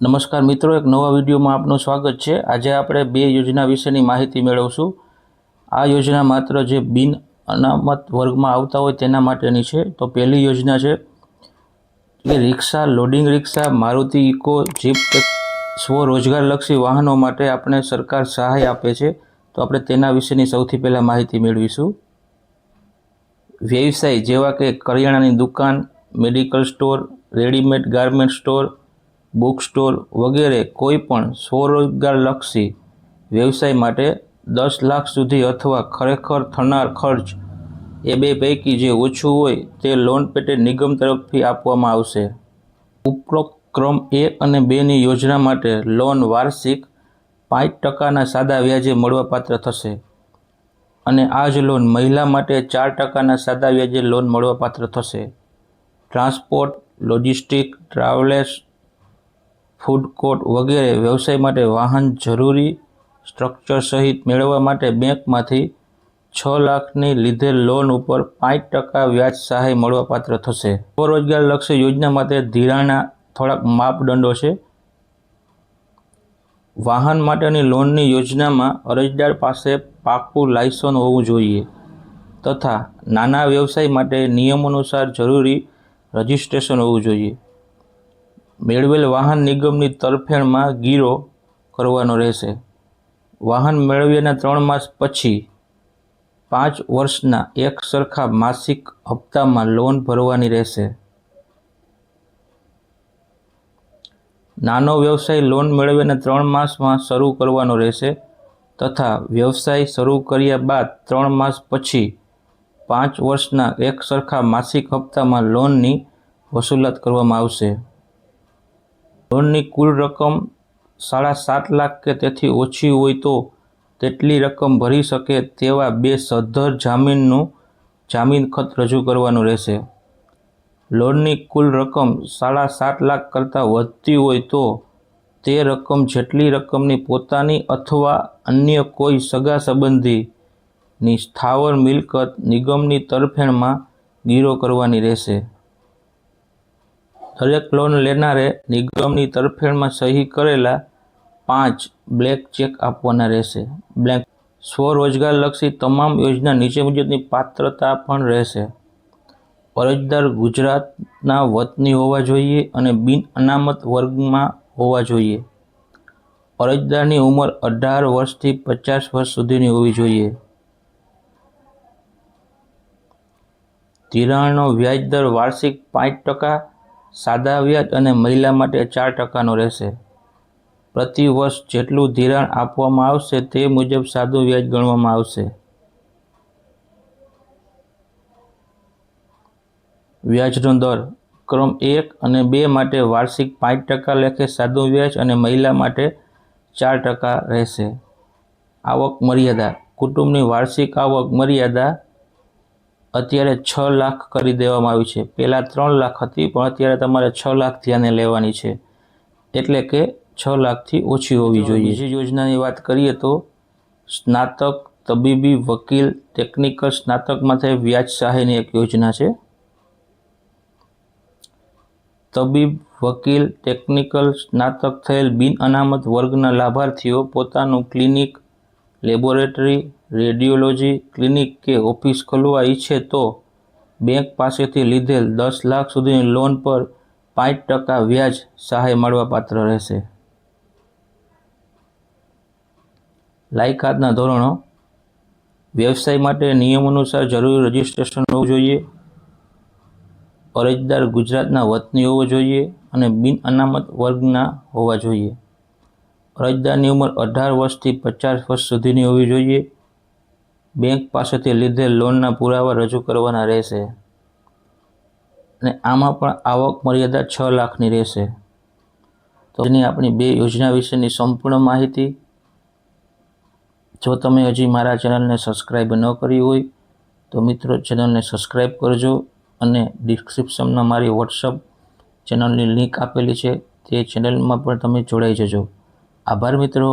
નમસ્કાર મિત્રો, એક નવા વિડીયોમાં આપનું સ્વાગત છે. આજે આપણે બે યોજના વિશેની માહિતી મેળવશું. આ યોજના માત્ર જે બિન અનામત વર્ગમાં આવતા હોય તેના માટેની છે. તો પહેલી યોજના છે કે rickshaw, loading rickshaw, Maruti Eeco, jeep, સ્વરોજગારલક્ષી વાહનો માટે આપણે સરકાર સહાય આપે છે. તો આપણે તેના વિશેની સૌથી પહેલાં માહિતી મેળવીશું. વ્યવસાય જેવા કે કરિયાણાની દુકાન, medical store, readymade garment store book store વગેરે કોઈ પણ સ્વરોજગારલક્ષી વ્યવસાય માટે દસ લાખ સુધી અથવા ખરેખર થનાર ખર્ચ એ બે પૈકી જે ઓછું હોય તે લોન પેટે નિગમ તરફથી આપવામાં આવશે. ઉપરોક્ત ક્રમ એક અને બેની યોજના માટે લોન વાર્ષિક પાંચ ટકાના સાદા વ્યાજે મળવાપાત્ર થશે અને આ જ લોન મહિલા માટે ચાર ટકાના સાદા વ્યાજે લોન મળવાપાત્ર થશે. Transport, logistic, travels food court વગેરે વ્યવસાય માટે વાહન જરૂરી સ્ટ્રક્ચર સહિત મેળવવા માટે બેંકમાંથી છ લાખની લીધેલ લોન ઉપર પાંચ ટકા વ્યાજ સહાય મળવાપાત્ર થશે. સ્વરોજગારલક્ષી યોજના માટે ધિરાણના થોડાક માપદંડો છે. વાહન માટેની લોનની યોજનામાં અરજદાર પાસે પાકું લાયસન્સ હોવું જોઈએ તથા નાના વ્યવસાય માટે નિયમાનુસાર જરૂરી રજિસ્ટ્રેશન હોવું જોઈએ. મેળવેલ વાહન નિગમની તરફેણમાં ગીરો કરવાનો રહેશે. વાહન મેળવ્યાના ત્રણ માસ પછી પાંચ વર્ષના એક સરખા માસિક હપ્તામાં લોન ભરવાની રહેશે. નાનો વ્યવસાય લોન મેળવ્યાના ત્રણ માસમાં શરૂ કરવાનો રહેશે તથા વ્યવસાય શરૂ કર્યા બાદ ત્રણ માસ પછી પાંચ વર્ષના એક સરખા માસિક હપ્તામાં લોનની વસૂલાત કરવામાં આવશે. લોનની કુલ રકમ સાડા સાત લાખ કે તેથી ઓછી હોય તો તેટલી રકમ ભરી શકે તેવા બે સદ્ધર જામીનનું જામીન ખત રજૂ કરવાનું રહેશે. લોનની કુલ રકમ સાડા સાત લાખ કરતાં વધતી હોય તો તે રકમ જેટલી રકમની પોતાની અથવા અન્ય કોઈ સગા સંબંધીની સ્થાવર મિલકત નિગમની તરફેણમાં ગીરો કરવાની રહેશે. દરેક લોન લેનારે નિગમની તરફેણમાં સહી કરેલા પાંચ બ્લેક ચેક આપવાના રહેશે. બ્લેક સ્વરોજગારલક્ષી તમામ યોજના નીચે મુજબની પાત્રતા પણ રહેશે. અરજદાર ગુજરાતના વતની હોવા જોઈએ અને બિન અનામત વર્ગમાં હોવા જોઈએ. અરજદારની ઉંમર અઢાર વર્ષથી પચાસ વર્ષ સુધીની હોવી જોઈએ. ધિરાણનો વ્યાજ દર વાર્ષિક પાંચ ટકા સાદા વ્યાજ અને મહિલા માટે ચાર ટકાનો રહેશે. પ્રતિ વર્ષ જેટલું ધિરાણ આપવામાં આવશે તે મુજબ સાદું વ્યાજ ગણવામાં આવશે. વ્યાજનો દર ક્રમ એક અને બે માટે વાર્ષિક પાંચ ટકા લેખે સાદું વ્યાજ અને મહિલા માટે ચાર ટકા રહેશે. આવક મર્યાદા. કુટુંબની વાર્ષિક આવક મર્યાદા અત્યારે છ લાખ કરી દેવામાં આવી છે. પહેલાં ત્રણ લાખ હતી પણ અત્યારે તમારે છ લાખ ધ્યાને લેવાની છે. એટલે કે છ લાખથી ઓછી હોવી જોઈએ. બીજી યોજનાની વાત કરીએ તો સ્નાતક તબીબી વકીલ ટેકનિકલ સ્નાતક માટે વ્યાજ સહાયની એક યોજના છે. તબીબ વકીલ ટેકનિકલ સ્નાતક થયેલ બિન અનામત વર્ગના લાભાર્થીઓ પોતાનું ક્લિનિક લેબોરેટરી, રેડિયોલોજી ક્લિનિક કે ઓફિસ ખોલવા ઈચ્છે તો બેંક પાસેથી લીધેલ દસ લાખ સુધીની લોન પર પાંચ ટકા વ્યાજ સહાય મળવાપાત્ર રહેશે. લાયકાતના ધોરણો. વ્યવસાય માટે નિયમ અનુસાર જરૂરી રજિસ્ટ્રેશન હોવું જોઈએ. અરજદાર ગુજરાતના વતની હોવો જોઈએ અને બિન અનામત વર્ગના હોવા જોઈએ. અરજદારની ઉંમર અઢાર વર્ષથી પચાસ વર્ષ સુધીની હોવી જોઈએ. બેંક પાસેથી લીધેલ લોનના પુરાવા રજૂ કરવાના રહેશે. અને આમાં પણ આવક મર્યાદા છ લાખની રહેશે. તો એની આપણી બે યોજના વિશેની સંપૂર્ણ માહિતી. જો તમે હજી મારા ચેનલને સબસ્ક્રાઈબ ન કરી હોય, તો મિત્રો ચેનલને સબસ્ક્રાઈબ કરજો અને ડિસ્ક્રિપ્શનમાં મારી વોટ્સઅપ ચેનલની લિંક આપેલી છે, તે ચેનલમાં પણ તમે જોડાઈ જજો. આભાર મિત્રો.